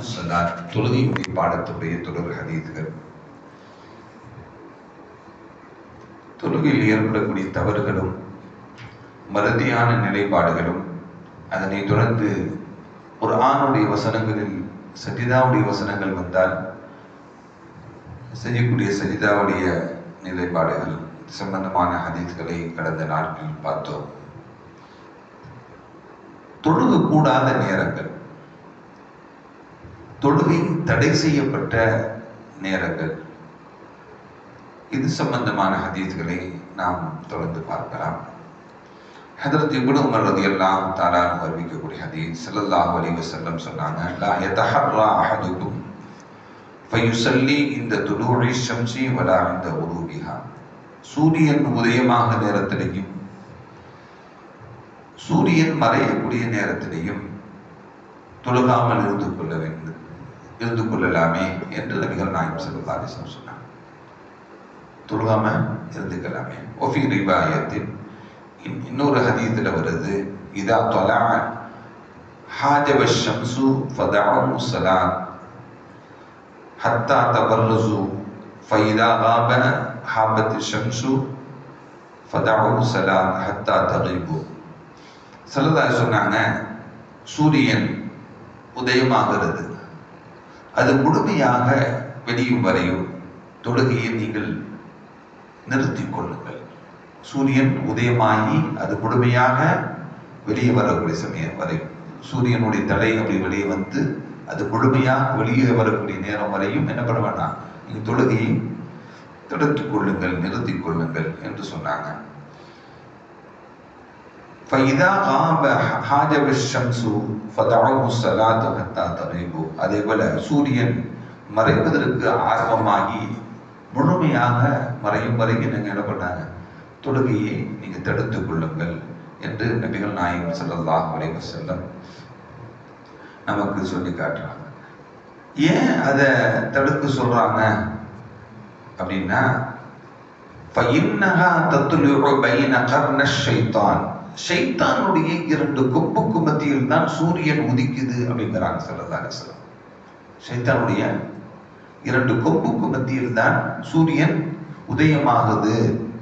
சொன்னார். தொழுகையுடைய பாடத்துடைய தொடர் ஹதீதுகள் தொழுகையில் ஏற்படக்கூடிய தவறுகளும் மறதியான நிலைப்பாடுகளும் அதனை தொடர்ந்து ஒரு ஆணுடைய வசனங்களில் சஜிதாவுடைய வசனங்கள் வந்தால் செய்யக்கூடிய சஜிதாவுடைய நிலைப்பாடுகள் சம்பந்தமான ஹதீஸ்களை கடந்த நாட்களில் பார்த்தோம். தொழுகு கூடாத நேரங்கள். தொழுகை தடை செய்யப்பட்ட நேரங்கள். இது சம்பந்தமான ஹதீஸ்களை நாம் தொடர்ந்து பார்க்கலாம். ஹதரத் இப்னு உமர் ரலியல்லாஹு தஆலா அறிவிக்கக்கூடிய ஹதீஸ் ஸல்லல்லாஹு அலைஹி வஸல்லம் சொன்னாங்க லா யதஹர்ரா அஹதுக்கும் ஃபயுஸல்லி இந்த துலூஇ ஷம்ஸி வலா இந்த உருபிஹா சூரியன் உதயமாக நேரத்திலையும் சூரியன் மறையக்கூடிய நேரத்திலையும் தொழுகாமல் இருந்து கொள்ள வேண்டும். இருந்து கொள்ளலாமே என்று நபிகள் நாயம் ஸல்லல்லாஹு சொன்னாங்க. தொழுகாம இருந்துக்கலாமே. ஒஃபி ரிவாயத்தில் இன்னொரு ஹதீத்தில் வருது இதா தொலா ஹாஜப ஷம்சு ஃபதஅு ஸலாத் ஹத்தா தபர்ரசு ஃபைதா காப ஹாபத் ஷம்சு ஃபதஅு ஸலாத் ஹத்தா தகிபு. ஸல்லல்லாஹு சொன்னாங்க சூரியன் உதயமாகிறது. அது முழுமையாக வெளியும் வரையும் தொழுகையை நீங்கள் நிறுத்திக் கொள்ளுங்கள். சூரியன் உதயமாகி அது முழுமையாக வெளியே வரக்கூடிய சமயம் வரை சூரியனுடைய தலை அப்படி வெளியே வந்து அது முழுமையாக வெளியே வரக்கூடிய நேரம் வரையும் என்ன பண்ண வேண்டாம்? நீங்கள் தொழுகையை தடுத்துக் கொள்ளுங்கள் நிறுத்திக் கொள்ளுங்கள் என்று சொன்னாங்க. ஃபைதா காப ஹாஜப ஷம்சு ஃபதாவு சலாத்து ஹத்தா தகைபு அதே போல சூரியன் மறைவதற்கு ஆர்வமாகி முழுமையாக மறையும் வரைக்கும் நீங்கள் என்ன பண்ணாங்க? தொழுகையை நீங்கள் தடுத்து கொள்ளுங்கள் என்று நபிகள் நாயகம் செல்லதாக வரைவ செல்லம் நமக்கு சொல்லி காட்டுறாங்க. ஏன் அதை தடுக்க சொல்கிறாங்க அப்படின்னா ஃபைன்னஹா தத்துலுபைன கர்ண ஷைத்தான். ஷைத்தானுடைய இரண்டு கொம்புக்கு மத்தியில் தான் சூரியன் உதிக்குது அப்படிங்கிறாங்க ஸல்லல்லாஹு சில வஸல்லம். ஷைத்தானுடைய இரண்டு கொம்புக்கு மத்தியில் தான் சூரியன் உதயமாகுது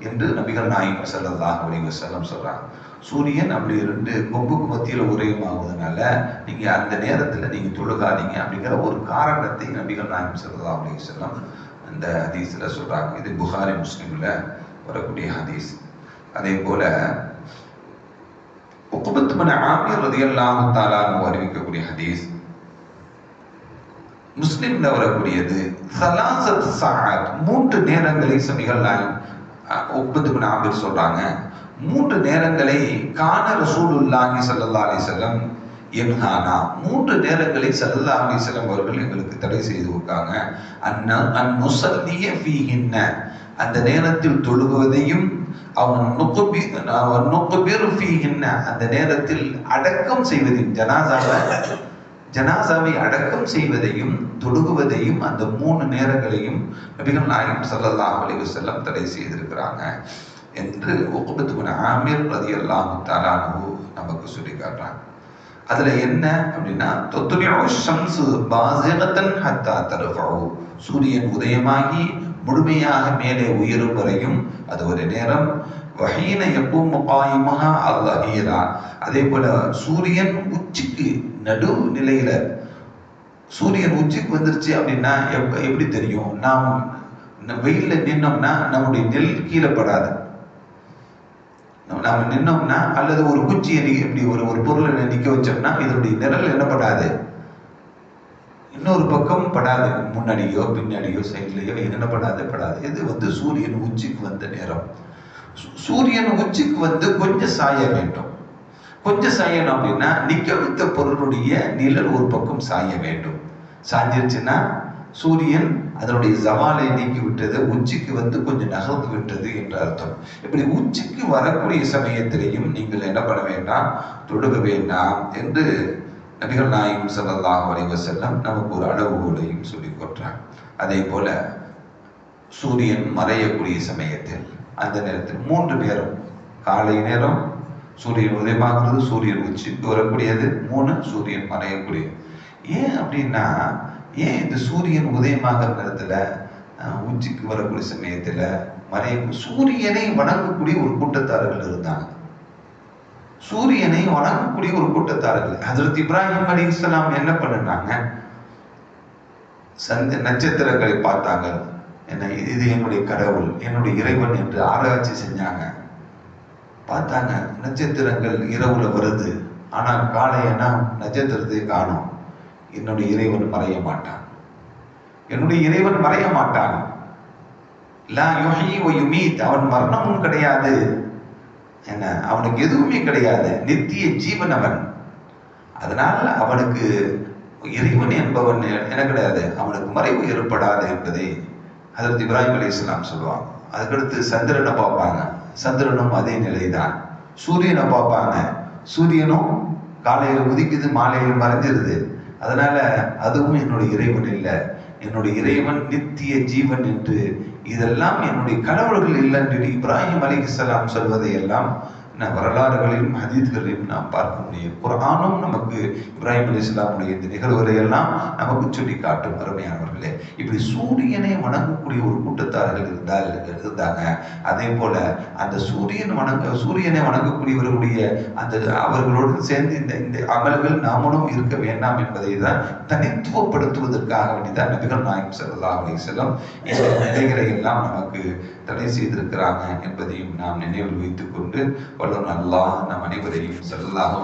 என்று நபிகள் நாயகம் செல்லதாக அப்படிங்க செல்லம் சொல்றாங்க. சூரியன் அப்படி ரெண்டு கொம்புக்கு மத்தியில் உதயமாகுதுனால நீங்க அந்த நேரத்துல நீங்க தொழுகாதீங்க அப்படிங்கிற ஒரு காரணத்தை நபிகள் நாயகம் செல்லதா அப்படிங்க செல்லம் அந்த ஹதீஸ்ல சொல்றாங்க. இது புகாரி முஸ்லீம்ல வரக்கூடிய ஹதீஸ். அதே போல உக்குபத் பின் ஆமிர் ரலியல்லாஹு தஆலா அன்ஹு அறிவிக்கக்கூடிய ஹதீஸ். முஸ்லிம்ல வரக்கூடியது சலாசத் சாத் மூன்று நேரங்களை சபிகள் நாயம் ஆபீர் பின் சொல்றாங்க. மூன்று நேரங்களை காண ரசூலுல்லாஹி சல்லா அலைஹி வஸல்லம் என்ஹானா. மூன்று நேரங்களை சல்லா அலைஹி அவர்கள் எங்களுக்கு தடை செய்து வைக்காங்க அன்ன அன் நுஸல்லிய ஃபீஹின்ன. அந்த நேரத்தில் தொழுகுவதையும் அவன் அவன் அந்த நேரத்தில் அடக்கம் செய்வதையும் ஜனாசாவை ஜனாசாவை அடக்கம் செய்வதையும் தொழுகுவதையும் அந்த மூணு நேரங்களையும் நபிகள் நாயகம் சல்லாஹ் அலைஹி செல்லம் தடை செய்திருக்கிறாங்க என்று உக்குபத்து ஆமீர் பிரதி எல்லாம் தஆலா நமக்கு சொல்லி காட்டுறாங்க அதுல என்ன அப்படின்னா தொத்துலியோ ஷம்சு பாசிகத்தன் ஹத்தா தருஃபு சூரியன் உதயமாகி முழுமையாக மேலே உயரும் வரையும் அது ஒரு நேரம். வகையின எப்பவும் முகாயிமஹா அல்லாஹீரா அதே போல சூரியன் உச்சிக்கு நடு நிலையில சூரியன் உச்சிக்கு வந்துருச்சு அப்படின்னா எப்படி தெரியும்? நாம் ந- வெயில்ல நின்னோம்னா நம்முடைய நெல் கீழே படாது. நம்ம நின்னோம்னா அல்லது ஒரு குச்சியை எப்படி இப்படி ஒரு ஒரு பொருளை நிக்க வச்சோம்னா இதனுடைய நிழல் என்னப்படாது இன்னொரு பக்கம் படாது முன்னாடியோ பின்னாடியோ சைட்லேயோ என்ன படாது படாது. இது வந்து சூரியன் உச்சிக்கு வந்த நேரம்? சூரியன் உச்சிக்கு வந்து கொஞ்சம் சாய வேண்டும். கொஞ்சம் சாயணும் அப்படின்னா நிக்க வைத்த பொருளுடைய நிழல் ஒரு பக்கம் சாய வேண்டும். சாஞ்சிருச்சுன்னா சூரியன் அதனுடைய ஜவாலை நீக்கி விட்டது உச்சிக்கு வந்து கொஞ்சம் நகர்ந்து விட்டது என்று அர்த்தம். இப்படி உச்சிக்கு வரக்கூடிய சமயத்திலையும் நீங்கள் என்ன பண்ண வேண்டாம்? தொடுக வேண்டாம் என்று நபிகள் நாயகம் ஸல்லல்லாஹு அலைஹி செல்லம் நமக்கு ஒரு அளவுகோலையும் சொல்லி கொட்டுறாங்க அதே போல சூரியன் மறையக்கூடிய சமயத்தில் அந்த நேரத்தில் மூன்று நேரம் காலை நேரம் சூரியன் உதயமாகிறது சூரியன் உச்சிக்கு வரக்கூடியது மூணு சூரியன் மறையக்கூடியது. ஏன் அப்படின்னா ஏன் இந்த சூரியன் உதயமாகிற நேரத்தில் உச்சிக்கு வரக்கூடிய சமயத்தில் மறைய சூரியனை வணங்கக்கூடிய ஒரு கூட்டத்தார்கள் இருந்தாங்க. சூரியனை வணங்கக்கூடிய ஒரு கூட்டத்தார்கள் ஹசரத் இப்ராஹிம் அலி இஸ்லாம் என்ன பண்ணுனாங்க? சந்த நட்சத்திரங்களை பார்த்தாங்க. என்ன இது- என்னுடைய கடவுள் என்னுடைய இறைவன் என்று ஆராய்ச்சி செஞ்சாங்க. பார்த்தாங்க நட்சத்திரங்கள் இரவுல வருது. ஆனால் காலையனா நட்சத்திரத்தை காணும். என்னுடைய இறைவன் மறைய மாட்டான். என்னுடைய இறைவன் மறைய மாட்டான். அவன் மரணமும் கிடையாது. என்ன? அவனுக்கு எதுவுமே கிடையாது. நித்திய ஜீவன் அவன். அதனால் அவனுக்கு இறைவன் என்பவன் என்ன கிடையாது. அவனுக்கு மறைவு ஏற்படாது என்பதை அதற்கு இப்ராஹிம் அலி இஸ்லாம் சொல்லுவாங்க. அதுக்கடுத்து சந்திரனை பார்ப்பாங்க. சந்திரனும் அதே நிலைதான். சூரியனை பார்ப்பாங்க. சூரியனும் காலையில் உதிக்குது மாலையில் மறைஞ்சிருது. அதனால அதுவும் என்னுடைய இறைவன் இல்லை. என்னுடைய இறைவன் நித்திய ஜீவன் என்று இதெல்லாம் என்னுடைய கடவுள்கள் இல்லை என்று இப்ராஹிம் அலி இஸ்லாம் சொல்வதை எல்லாம் வரலாறுகளையும் வரலாறுகளிலும் நாம் பார்க்க முடியும். குரானும் நமக்கு இப்ராஹிம் அலி இஸ்லாமுடைய இந்த நிகழ்வுகளை எல்லாம் நமக்கு சொல்லி காட்டும் அருமையானவர்களே. இப்படி சூரியனை வணங்கக்கூடிய ஒரு கூட்டத்தார்கள் இருந்தால் இருந்தாங்க. அதே போல அந்த சூரியன் வணங்க சூரியனை வணங்கக்கூடியவர்களுடைய அந்த அவர்களோடு சேர்ந்து இந்த இந்த அமல்கள் நாமளும் இருக்க வேண்டாம் என்பதை தான் தனித்துவப்படுத்துவதற்காக வேண்டிதான் நபிகள் நாயகம் செல்லா அலி செல்லம் இந்த நிலைகளை எல்லாம் நமக்கு தடை செய்திருக்கிறாங்க என்பதையும் நாம் நினைவில் வைத்துக்கொண்டு கொண்டு வல்லவன் அல்லாஹ் நம் அனைவரையும் ஸல்லல்லாஹு